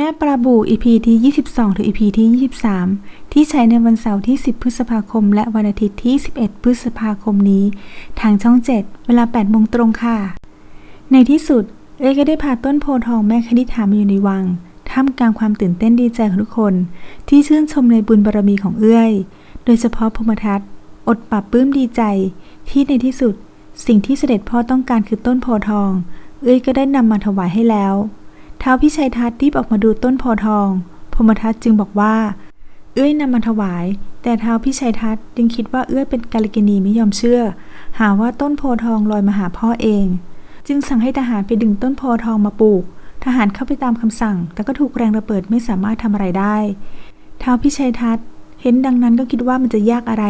แม่ปลาบู EP ที่ 22 ถึง EP ที่ 23 ที่ใช้ในวันเสาร์ที่ 10 พฤษภาคม และวันอาทิตย์ที่ 11 พฤษภาคมนี้ ทางช่อง 7 เวลา8โมงตรงค่ะ ในที่สุด เอ้ยก็ได้พาต้นโพทองแม่คณิษฐามาอยู่ในวัง ท่ามกลางความตื่นเต้นดีใจของทุกคน ที่ชื่นชมในบุญบารมีของเอื้อย โดยเฉพาะพมทัตอดปรับปื้มดีใจ ที่ในที่สุด สิ่งที่เสด็จพ่อต้องการคือต้นโพทอง เอ้ยก็ได้นำมาถวายให้แล้ว ท้าวพิชัยทัตรีบออกมาดูต้นโพธทองพรหมทัตจึงบอกว่า เอื้อยนำมาถวาย แต่ท้าวพิชัยทัตยังคิดว่าเอื้อยเป็นกาลิกินีไม่ยอมเชื่อ หาว่าต้นโพธทองลอยมาหาพ่อเอง จึงสั่งให้ทหารไปดึงต้นโพธทองมาปลูก ทหารเข้าไปตามคำสั่ง แต่ก็ถูกแรงระเบิดไม่สามารถทำอะไรได้ท้าวพิชัยทัตเห็นดังนั้นก็คิดว่ามันจะยากอะไร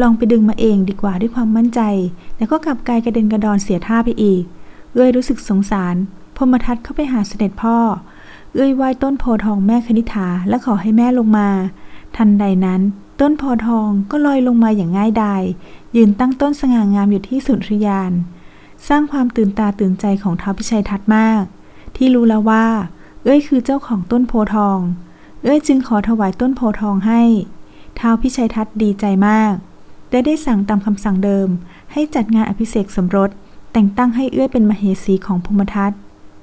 ลองไปดึงมาเองดีกว่าด้วยความมั่นใจ แต่ก็กลับกลายกระเด็นกระดอนเสียท่าไปอีก เอื้อยรู้สึกสงสาร พมทัตเข้าไปหาเสด็จพ่อ เอื้อยไหว้ต้นโพทองแม่คณิษฐาและขอให้แม่ลงมา ทันใดนั้น ต้นโพทองก็ลอยลงมาอย่างง่ายดายยืนตั้งต้นสง่างามอยู่ที่สุนทรยาน สร้างความตื่นตาตื่นใจของท้าวพิชัยทัตมาก ที่รู้แล้วว่า เอื้อยคือเจ้าของต้นโพทอง เอื้อยจึงขอถวายต้นโพทองให้ท้าวพิชัยทัตดีใจมากและได้สั่งตามคำสั่งเดิม ให้จัดงานอภิเษกสมรส แต่งตั้งให้เอื้อยเป็นมเหสีของพมทัต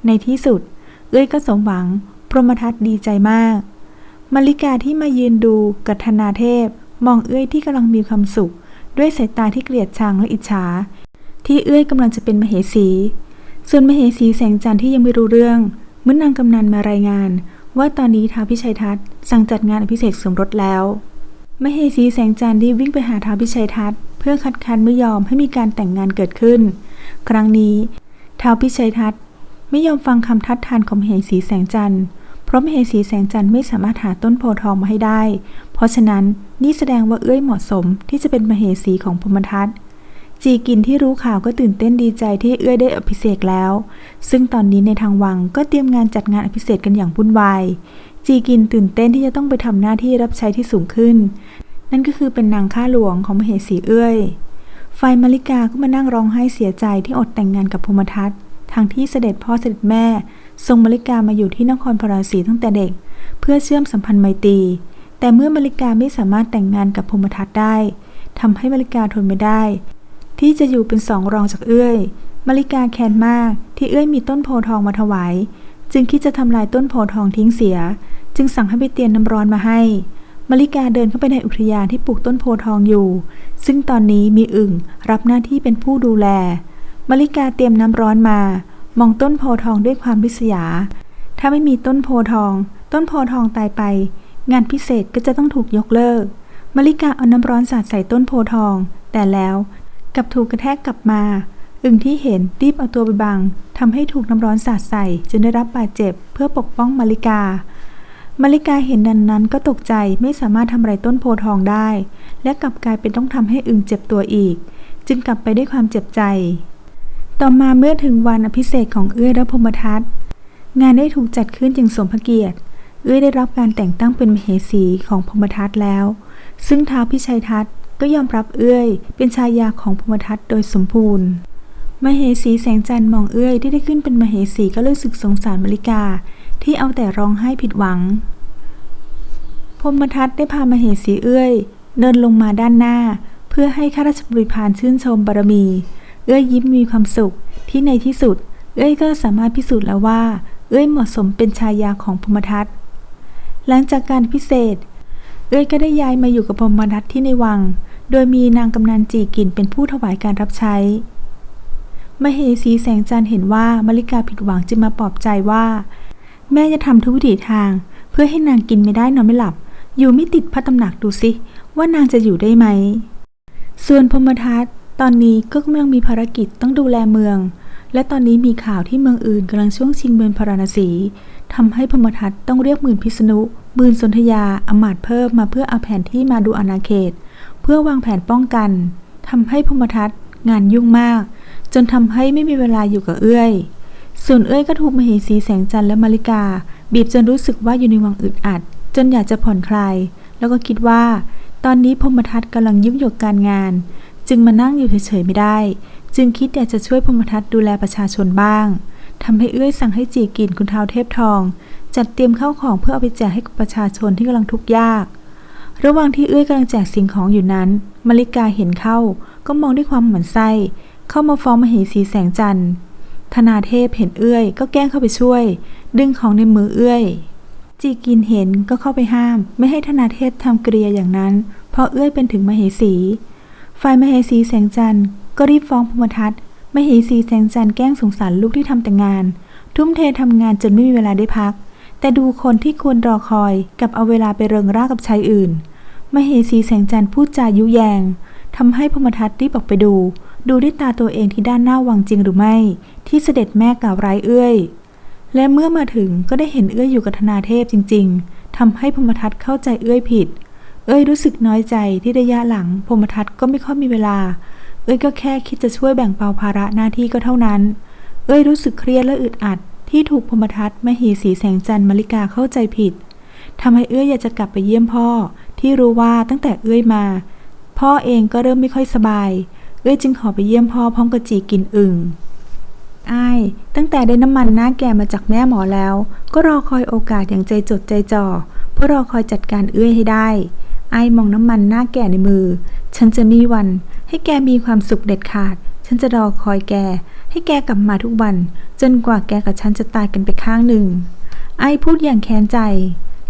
ในที่สุด เอื้อยก็สมหวัง พรหมทัตดีใจมาก มาริกาที่มายืนดูกัทนาเทพ มองเอื้อยที่กำลังมีความสุข ด้วยสายตาที่เกลียดชังและอิจฉา ที่เอื้อยกำลังจะเป็นมเหสี ส่วนมเหสีแสงจันทร์ที่ยังไม่รู้เรื่องเมื่อนางกำนันมารายงาน ว่าตอนนี้ท้าวพิชัยทัตสั่งจัดงานอภิเษกสมรสแล้วมเหสีแสงจันทร์รีบวิ่งไปหาท้าวพิชัยทัตเพื่อคัดค้านไม่ยอมให้มีการแต่งงานเกิดขึ้น ครั้งนี้ท้าวพิชัยทัต ไม่ยอมฟังคำทัดทานของเหสีแสงจันทร์เพราะมเหสีแสงจันทร์ไม่สามารถหาต้นโพทองมาให้ได้ เพราะฉะนั้นนี่แสดงว่าเอื้อยเหมาะสมที่จะเป็นมเหสีของพรหมทัตจีกินที่รู้ข่าวก็ตื่นเต้นดีใจที่เอื้อยได้อภิเษกแล้ว ซึ่งตอนนี้ในทางวังก็เตรียมงานจัดงานอภิเษกกันอย่างวุ่นวาย จีกินตื่นเต้นที่จะต้องไปทำหน้าที่รับใช้ที่สูงขึ้น นั่นก็คือเป็นนางข้าหลวงของมเหสีเอื้อยไฟมาริกาก็มานั่งร้องไห้เสียใจที่อดแต่งงานกับพรหมทัต ทางที่เสด็จพ่อเสด็จแม่ ทรงมริกามาอยู่ที่นครพราศีตั้งแต่เด็ก เพื่อเชื่อมสัมพันธ์ไมตรี แต่เมื่อมริกาไม่สามารถแต่งงานกับพรหมทัตได้ทำให้มริกาทนไม่ได้ ที่จะอยู่เป็นสองรองจากเอื้อยมริกาแค้นมากที่เอื้อยมีต้นโพธทองมาถวาย จึงคิดจะทำลายต้นโพธทองทิ้งเสีย จึงสั่งให้ไปเตรียมน้ำร้อนมาให้มาริกาเดินเข้าไปในอุทยานที่ปลูกต้นโพธทองอยู่ ซึ่งตอนนี้มีอึ่งรับหน้าที่เป็นผู้ดูแล มาริกาเตรียมน้ำร้อนมา มองต้นโพธทองด้วยความริษยา ถ้าไม่มีต้นโพธทอง ต้นโพธทองตายไป งานพิเศษก็จะต้องถูกยกเลิกมาริกาเอาน้ำร้อนสาดใส่ต้นโพธทอง แต่แล้วกลับถูกกระแทกกลับมา อึ่งที่เห็นรีบเอาตัวไปบังทำให้ถูกน้ำร้อนสาดใส่จนได้รับบาดเจ็บ เพื่อปกป้องมาริกามาริกาเห็นดันนั้นก็ตกใจไม่สามารถทำอะไรต้นโพธทองได้ และกลับกลายเป็นต้องทำให้อึ่งเจ็บตัวอีก จึงกลับไปด้วยความเจ็บใจ ต่อมาเมื่อถึงวันอภิเษกของเอื้อและพรมทัตงานได้ถูกจัดขึ้นอย่างสมพระเกียรติ เอื้อได้รับการแต่งตั้งเป็นมเหสีของพรมทัตแล้ว ซึ่งท้าวพิชัยทัตก็ยอมรับเอื้อยเป็นชายาของพรมทัตโดยสมบูรณ์ มเหสีแสงจันทร์มองเอื้อยที่ได้ขึ้นเป็นมเหสีก็รู้สึกสงสารมริกาที่เอาแต่ร้องไห้ผิดหวังพรมทัตได้พามเหสีเอื้อยเดินลงมาด้านหน้า เพื่อให้ข้าราชบริพารชื่นชมบารมี เอื้อยยิ้มมีความสุขที่ในที่สุด เอื้อยก็สามารถพิสูจน์แล้วว่า เอื้อยเหมาะสมเป็นชายาของพรมทัตหลังจากการพิเศษ เอื้อยก็ได้ย้ายมาอยู่กับพรมทัตที่ในวัง โดยมีนางกำนันจีกินเป็นผู้ถวายการรับใช้มเหสีแสงจันเห็นว่ามาริกาผิดหวังจึงมาปลอบใจว่า แม่จะทำทุกวิถีทาง เพื่อให้นางกินไม่ได้นอนไม่หลับ อยู่ไม่ติดพระตำหนักดูสิ ว่านางจะอยู่ได้ไหม ส่วนพรมทัต ตอนนี้ก็กำลังมีภารกิจต้องดูแลเมือง และตอนนี้มีข่าวที่เมืองอื่นกำลังช่วงชิงเมืองพาราณสีทำให้พรหมทัตต้องเรียกหมื่นพิษณุหมื่นสนธยาอมาตเพิ่มมาเพื่อเอาแผนที่มาดูอาณาเขต เพื่อวางแผนป้องกันทำให้พรหมทัตงานยุ่งมาก จนทำให้ไม่มีเวลาอยู่กับเอื้อย ส่วนเอื้อยก็ถูกมเหสีแสงจันทร์และมาริกา บีบจนรู้สึกว่าอยู่ในวังอึดอัด จนอยากจะผ่อนคลาย แล้วก็คิดว่า ตอนนี้พรหมทัตกำลังยุ่งอยู่กับการงาน จึงมานั่งอยู่เฉยๆไม่ได้ จึงคิดอยากจะช่วยพรหมทัตดูแลประชาชนบ้างทำให้เอื้อยสั่งให้จีกินคุณเท้าวเทพทอง จัดเตรียมข้าวของเพื่อเอาไปแจกให้กับประชาชนที่กำลังทุกข์ยาก ระหว่างที่เอื้อยกำลังแจกสิ่งของอยู่นั้นมาริกาเห็นเข้า ก็มองด้วยความหมันไส้เข้ามาฟ้องมเหสีแสงจันทร์ธนาเทพเห็นเอื้อย ก็แกล้งเข้าไปช่วย ดึงของในมือเอื้อย จีกินเห็นก็เข้าไปห้าม ไม่ให้ธนาเทพทำกริยาอย่างนั้น เพราะเอื้อยเป็นถึงมเหสี ฝ่ายมเหสีแสงจันทร์ก็รีบฟ้องพมทัตมเหสีแสงจันทร์แกล้งสงสารลูกที่ทำแต่งาน ทุ่มเททำงานจนไม่มีเวลาได้พัก แต่ดูคนที่ควรรอคอยกับเอาเวลาไปเริงร่ากับชายอื่น มเหสีแสงจันทร์พูดจายุแยงทำให้พมทัตรีบออกไปดู ดูด้วยตาตัวเองที่ด้านหน้าวังจริงหรือไม่ ที่เสด็จแม่กล่าวร้ายเอื้อย และเมื่อมาถึงก็ได้เห็นเอื้อยอยู่กับธนาเทพจริง ๆทำให้พมทัตเข้าใจเอื้อยผิด เอ้ยรู้สึกน้อยใจที่ระยะหลังพมทัตก็ไม่ค่อยมีเวลา เอ้ยก็แค่คิดจะช่วยแบ่งเบาภาระหน้าที่ก็เท่านั้น เอ้ยรู้สึกเครียดและอึดอัด ที่ถูกพมทัตมเหสีแสงจันทร์มาริกาเข้าใจผิดทำให้เอ้ยอยากจะกลับไปเยี่ยมพ่อ ที่รู้ว่าตั้งแต่เอ้ยมา พ่อเองก็เริ่มไม่ค่อยสบาย เอ้ยจึงขอไปเยี่ยมพ่อพร้อมกับจีกินอึ่งอ้ายตั้งแต่ได้น้ำมันหน้าแก่มาจากแม่หมอแล้ว ก็รอคอยโอกาสอย่างใจจดใจจ่อเพื่อรอคอยจัดการเอื้อยให้ได้ ไอ้มองน้ำมันหน้าแก่ในมือ ฉันจะมีวัน ให้แกมีความสุขเด็ดขาด ฉันจะรอคอยแก ให้แกกลับมาทุกวัน จนกว่าแกกับฉันจะตายกันไปข้างหนึ่ง ไอ้พูดอย่างแค้นใจ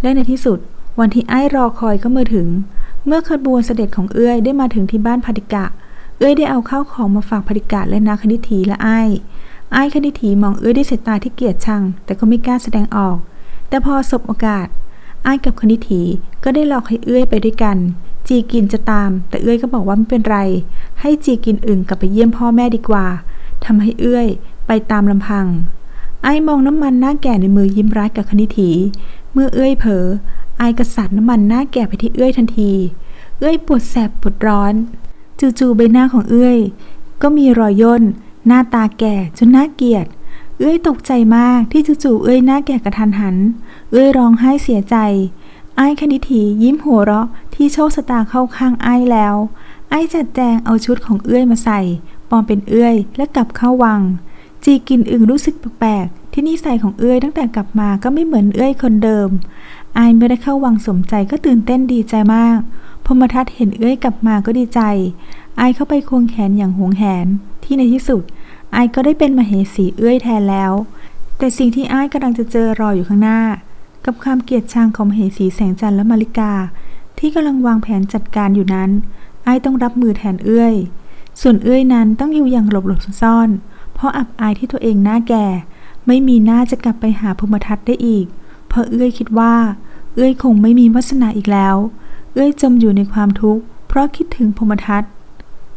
และในที่สุด วันที่ไอ้รอคอยก็มาถึง เมื่อขบวนเสด็จของเอื้อยได้มาถึงที่บ้านพดิกะ เอื้อยได้เอาข้าวของมาฝากพดิกะและนาคณิธีและไอ้ไอ้คณิถีมองเอื้อยด้วยสายตาที่เกลียดชัง แต่ก็ไม่กล้าแสดงออก แต่พอสบโอกาส อ้ายกับคณิถีก็ได้หลอกให้เอื้อยไปด้วยกัน จีกินจะตาม แต่เอื้อยก็บอกว่าไม่เป็นไร ให้จีกินอึ่งกลับไปเยี่ยมพ่อแม่ดีกว่าทำให้เอื้อยไปตามลำพัง ไอ้มองน้ำมันหน้าแก่ในมือยิ้มร้ายกับคณิถีเมื่อเอื้อยเผลอไอ้กระสัดน้ำมันหน้าแก่ไปที่เอื้อยทันที เอื้อยปวดแสบปวดร้อน จู่ๆใบหน้าของเอื้อย ก็มีรอยย่นหน้าตาแก่จนน่าเกลียด เอื้อยตกใจมากที่จู่ๆเอื้อยหน้าแก่กระทันหัน เอื้อยร้องไห้เสียใจ ไอ้คณิถียิ้มหัวเราะที่โชคชะตาเข้าข้างไอ้แล้ว ไอ้จัดแจงเอาชุดของเอื้อยมาใส่ปลอมเป็นเอื้อยและกลับเข้าวัง จีกินอึ่งรู้สึกแปลกๆที่นิสัยของเอื้อยตั้งแต่กลับมาก็ไม่เหมือนเอื้อยคนเดิม ไอ้ายเมื่อได้เข้าวังสมใจก็ตื่นเต้นดีใจมากพมทัตเห็นเอื้อยกลับมาก็ดีใจ ไอายเข้าไปควงแขนอย่างหวงแหนที่ในที่สุด ไอายก็ได้เป็นมเหสีเอื้อยแทนแล้ว แต่สิ่งที่ไอายกำลังจะเจอรออยู่ข้างหน้า กับความเกลียดชังของมเหสีแสงจันทร์และมาริกา ที่กำลังวางแผนจัดการอยู่นั้น ไอายต้องรับมือแทนเอื้อย ส่วนเอื้อยนั้นต้องอยู่อย่างหลบหลบซ่อน เพราะอับอายที่ตัวเองหน้าแก่ ไม่มีหน้าจะกลับไปหาพมทัตได้อีก เพราะเอื้อยคิดว่า เอื้อยคงไม่มีวาสนาอีกแล้ว เอื้อยจมอยู่ในความทุกข์เพราะคิดถึงพมทัต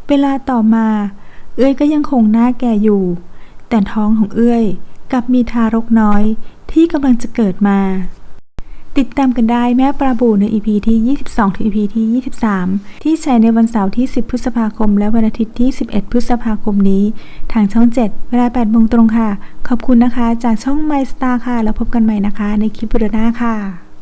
เวลาต่อมา เอื้อยก็ยังคงหน้าแก่อยู่ แต่ท้องของเอื้อยกลับมีทารกน้อยที่กำลังจะเกิดมา ติดตามกันได้แม่ปลาบูใน EP ที่ 22 ถึง EP ที่ 23 ที่ใช้ในวันเสาร์ที่ 10 พฤษภาคม และวันอาทิตย์ที่ 11 พฤษภาคมนี้ ทางช่อง 7 เวลา8โมงตรงค่ะ ขอบคุณนะคะ จากช่อง My Star ค่ะ แล้วพบกันใหม่นะคะ ในคลิปวิดีโอหน้าค่ะ